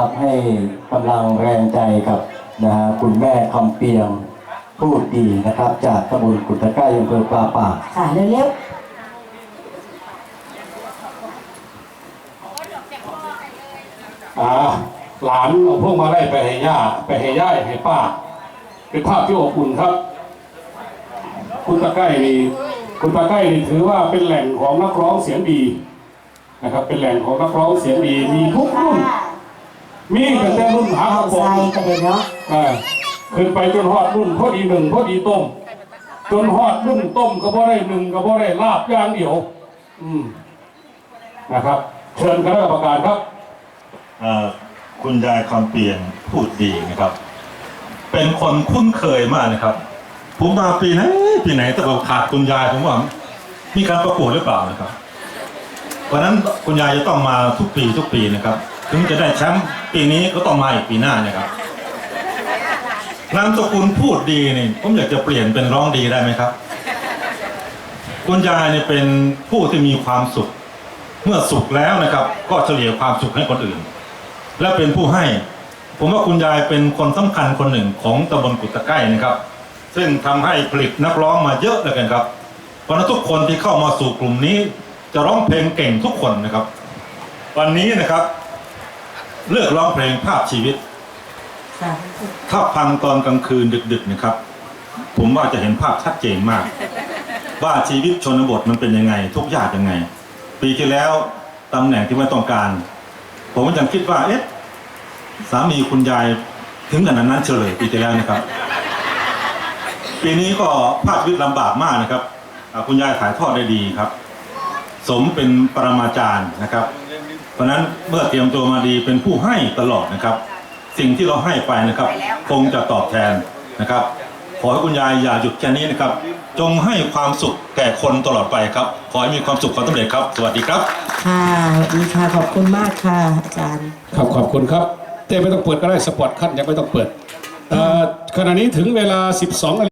นะครับให้กำลังแรงใจกับนะฮะคุณแม่คำเปียงพูดดีนะครับ จากตำบลกุตตะไคร้อำเภอปลาปากค่ะเร็วอ่าหลานเอาพวกมาไล่ไปให้ย่าไปให้ย่ายให้ป้า เป็นภาพที่อบอุ่นครับ คุณตะไคร้นี่คุณตะไคร้นี่ถือว่าเป็นแหล่งของนักร้องเสียงดีนะครับ เป็นแหล่งของนักร้องเสียงดีมีทุกๆค่ะรุ่น มีตั้งแต่รุ่นหาเอาขบใส่งประเด็นเนาะอ่าขึ้นไปจนฮอดรุ่นพอดีหนึ่งพอดีต้ม จนฮอดรุ่นต้มก็บ่ได้หนึ่งก็บ่ได้ลาบอย่างเดียว อืมนะครับ เชิญคณะกรรมการครับ เอ่อคุณยายคำเปียงพูดดีนะครับ เป็นคนคุ้นเคยมากนะครับ ผมมาปีไหนปีไหนแต่ผมขาดคุณยายผมว่ามีการประกวดหรือเปล่านะครับเพราะฉะนั้นคุณยายจะต้องมาทุกปีทุกปีนะครับ ถึงจะได้แชมป์ปีนี้ก็ต้องมาอีกปีหน้านะครับนามสกุลพูดดีนี่ผมอยากจะเปลี่ยนเป็นร้องดีได้ไหมครับ คุณยายเนี่ยเป็นผู้ที่มีความสุข เมื่อสุขแล้วนะครับ ก็เฉลี่ยความสุขให้คนอื่น และเป็นผู้ให้ ผมว่าคุณยายเป็นคนสำคัญคนหนึ่งของตำบลกุตตะไคร้นะครับ ซึ่งทำให้ผลิตนักร้องมาเยอะเลยกันครับ เพราะฉะนั้นทุกคนที่เข้ามาสู่กลุ่มนี้ จะร้องเพลงเก่งทุกคนนะครับ วันนี้นะครับ เลือกร้องเพลงภาพชีวิต ค่ะถ้าฟังตอนกลางคืนดึกๆนะครับ ผมว่าจะเห็นภาพชัดเจนมาก ว่าชีวิตชนบทมันเป็นยังไง ทุกข์ยากยังไง ปีที่แล้วตำแหน่งที่ไม่ต้องการ ผมก็ยังคิดว่า เอ๊ะสามีคุณยายถึงขนาดนั้นเฉลยปีที่แล้วนะครับ ปีนี้ก็ภาคชีวิตลำบากมากนะครับอ่าคุณยายถ่ายทอดได้ดีครับ สมเป็นปรมาจารย์นะครับเพ ราะฉะนั้นเมื่อเตรียมตัวมาดีเป็นผู้ให้ตลอดนะครับ สิ่งที่เราให้ไปนะครับ คงจะตอบแทนนะครับ ขอให้คุณยายอย่าหยุดแค่นี้นะครับ จงให้ความสุขแก่คนตลอดไปครับ ขอให้มีความสุขความสำเร็จครับ สวัสดีครับค่ะสวัสดีค่ะขอบคุณมากค่ะอาจารย์ครับขอบคุณครับเต้ไม่ต้องเปิดก็ได้สปอตคัทยังไม่ต้องเปิดเอ่อขณะนี้ถึงเวลา 12นาฬิกา